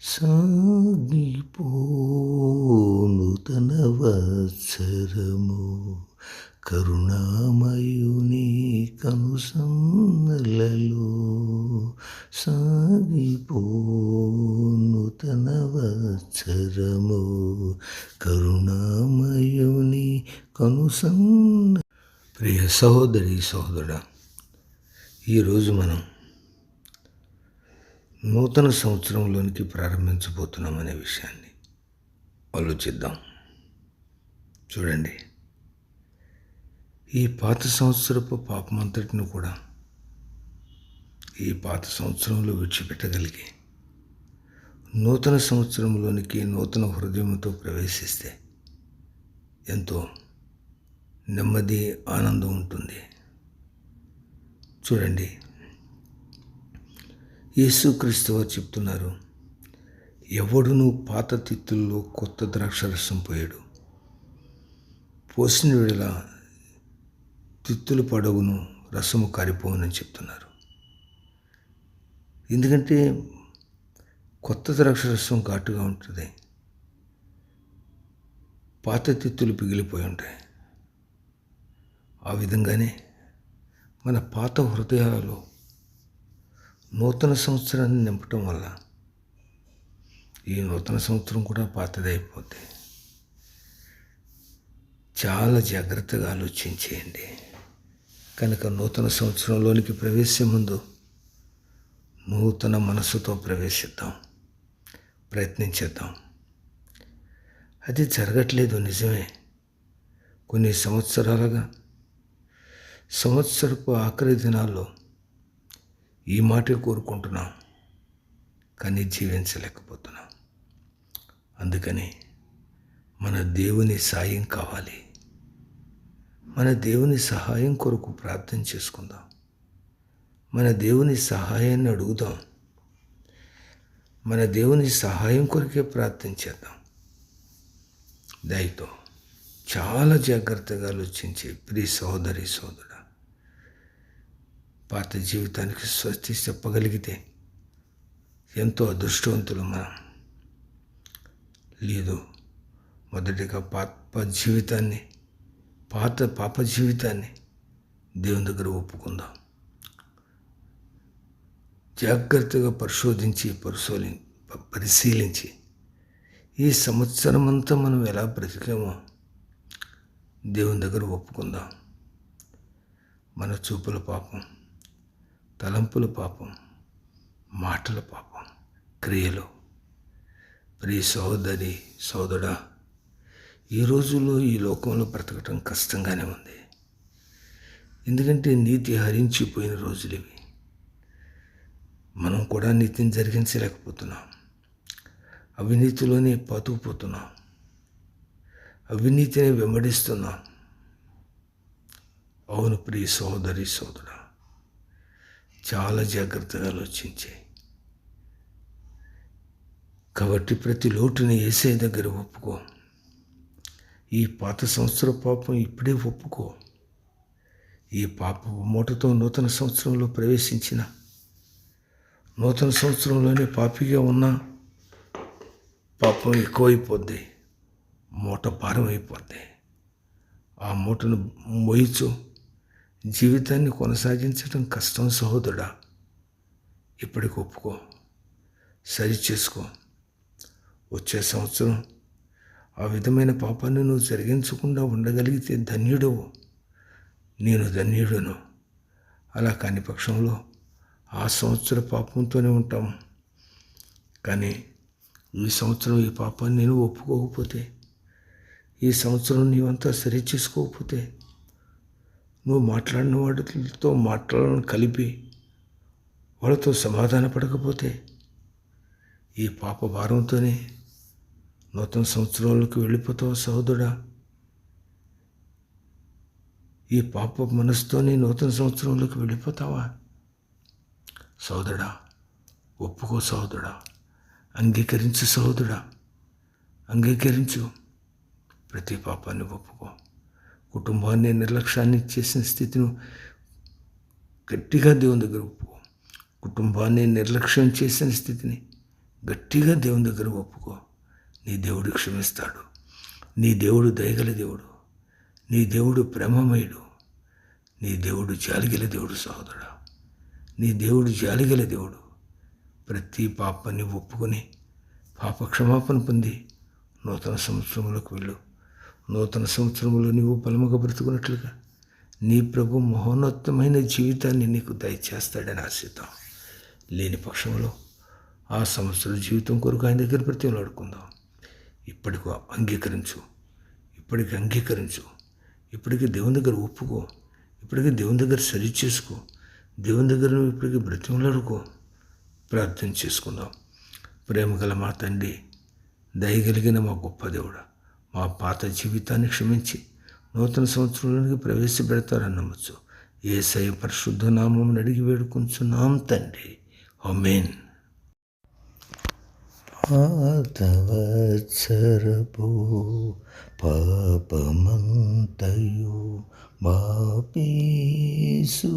సాగిపోనుతన వత్సరము కరుణామయుని కనుసన్నలలో సాగిపోనుతన వత్సరము కరుణామయుని కనుసన్న ప్రియ సహోదరి సహోదరుడా ఈరోజు మనం నూతన సంవత్సరంలోనికి ప్రారంభించబోతున్నామనే విషయాన్ని ఆలోచిద్దాం. చూడండి. ఈ పాత సంవత్సరపు పాపమంతటిని కూడా ఈ పాత సంవత్సరంలో విడిచిపెట్టగలిగి నూతన సంవత్సరంలోనికి నూతన హృదయంతో ప్రవేశిస్తే ఎంతో నెమ్మది ఆనందం ఉంటుంది. చూడండి. యేసుక్రీస్తు వారు చెప్తున్నారు ఎవడును పాత తిత్తుల్లో కొత్త ద్రాక్షరసం పోయాడు. పోసిన వేళ తిత్తులు పడవును రసము కారిపోవునని చెప్తున్నారు. ఎందుకంటే కొత్త ద్రాక్షరసం ఘాటుగా ఉంటుంది. పాత తిత్తులు పిగిలిపోయి ఉంటాయి. ఆ విధంగానే మన పాత హృదయాలలో నూతన సంవత్సరాన్ని నింపటం వల్ల ఈ నూతన సంవత్సరం కూడా పాతదైపోతే చాలా జాగ్రత్తగా ఆలోచించేయండి. కనుక నూతన సంవత్సరంలోనికి ప్రవేశం ముందు నూతన మనసుతో ప్రవేశిద్దాం. ప్రయత్నించేద్దాం. అది జరగట్లేదు నిజమే. కొన్ని సంవత్సరాలుగా సంవత్సరపు ఆఖరి దినాల్లో ఈ మాటే కోరుకుంటున్నాం కానీ జీవించలేకపోతున్నాం. అందుకని మన దేవుని సాయం కావాలి. మన దేవుని సహాయం కొరకు ప్రార్థన చేసుకుందాం. మన దేవుని సహాయాన్ని అడుగుదాం. మన దేవుని సహాయం కొరకే ప్రార్థన చేద్దాం. దయతో చాలా జాగ్రత్తగా ఆలోచించే ప్రియ సోదరి సోదరు పాత జీవితానికి స్వస్తి చెప్పగలిగితే ఎంతో అదృష్టవంతులు మనం. లేదు మొదటిగా పాప జీవితాన్ని పాత పాప జీవితాన్ని దేవుని దగ్గర ఒప్పుకుందాం. జాగ్రత్తగా పరిశోధించి పరిశోధి పరిశీలించి ఈ సంవత్సరం అంతా మనం ఎలా బ్రతికామో దేవుని దగ్గర ఒప్పుకుందాం. మన చూపుల పాపం తలంపుల పాపం మాటల పాపం క్రియలు. ప్రియ సహోదరి సోదరా ఈ రోజుల్లో ఈ లోకంలో బ్రతకటం కష్టంగానే ఉంది. ఎందుకంటే నీతి హరించిపోయిన రోజులు ఇవి. మనం కూడా నీతిని జరిగించలేకపోతున్నాం. అవినీతిలోనే పాతుకుపోతున్నాం. అవినీతిని వెంబడిస్తున్నాం. అవును ప్రియ సోదరి సోదరా చాలా జాగ్రత్తగా ఆలోచించాయి కాబట్టి ప్రతి లోటుని ఏసే దగ్గర ఒప్పుకో. ఈ పాత సంవత్సర పాపం ఇప్పుడే ఒప్పుకో. ఈ పాప మూటతో నూతన సంవత్సరంలో ప్రవేశించిన. నూతన సంవత్సరంలోనే పాపిగా ఉన్న పాపం ఎక్కువైపోద్ది. మూట భారం అయిపోద్ది ఆ మూటను మోయించు. జీవితాన్ని కొనసాగించడం కష్టం సహోదరుడా. ఇప్పటికి ఒప్పుకో. సరి చేసుకో. వచ్చే సంవత్సరం ఆ విధమైన పాపాన్ని నువ్వు జరిగించకుండా ఉండగలిగితే ధన్యుడవు. నేను ధన్యుడను. అలా కాని పక్షంలో ఆ సంవత్సర పాపంతోనే ఉంటాం. కానీ ఈ సంవత్సరం ఈ పాపాన్ని నేను ఒప్పుకోకపోతే ఈ సంవత్సరం నీవంతా సరి చేసుకోకపోతే నువ్వు మాట్లాడిన వాటితో మాట్లాడని కలిపి వాళ్ళతో సమాధాన పడకపోతే ఈ పాప భారంతోనే నూతన సంవత్సరాలకు వెళ్ళిపోతావు సహోదరుడా. ఈ పాప మనసుతోనే నూతన సంవత్సరంలోకి వెళ్ళిపోతావా? సోదరుడా ఒప్పుకో సోదరుడా అంగీకరించు సోదరుడా అంగీకరించు. ప్రతి పాపాన్ని ఒప్పుకో. కుటుంబాన్ని నిర్లక్ష్యాన్ని చేసిన స్థితిని గట్టిగా దేవుని దగ్గర ఒప్పుకో. కుటుంబాన్ని నిర్లక్ష్యం చేసిన స్థితిని గట్టిగా దేవుని దగ్గర ఒప్పుకో. నీ దేవుడు క్షమిస్తాడు. నీ దేవుడు దయగల దేవుడు. నీ దేవుడు ప్రేమమయుడు. నీ దేవుడు జాలిగల దేవుడు సహోదరుడు. నీ దేవుడు జాలిగల దేవుడు. ప్రతి పాపని ఒప్పుకొని పాప క్షమాపణ పొంది నూతన సంవత్సరంలోకి వెళ్ళు. నూతన సంవత్సరంలో నీవు బలముగా బ్రతుకున్నట్లుగా నీ ప్రభు మహోన్నతమైన జీవితాన్ని నీకు దయచేస్తాడని ఆశిద్దాం. లేని పక్షంలో ఆ సంవత్సర జీవితం కొరకు ఆయన దగ్గర ప్రతిమలాడుకుందాం ఇప్పటికో అంగీకరించు ఇప్పటికి అంగీకరించు ఇప్పటికి దేవుని దగ్గర ఒప్పుకో ఇప్పటికి దేవుని దగ్గర సరి చేసుకో దేవుని దగ్గర నువ్వు ఇప్పటికి బ్రతిమలాడుకో ప్రార్థన చేసుకుందాం. ప్రేమ గల మా తండ్రి దయగలిగిన మా గొప్ప దేవుడా మా పాత జీవితాన్ని క్షమించి నూతన సంవత్సరంలోనికి ప్రవేశపెడతారని నమ్మచ్చు ఏసై పరిశుద్ధ నామం అడిగి వేడుకుంటున్నాం తండ్రి. అమేన్ పాతవత్సరపు పాపమంతయు బాపీసు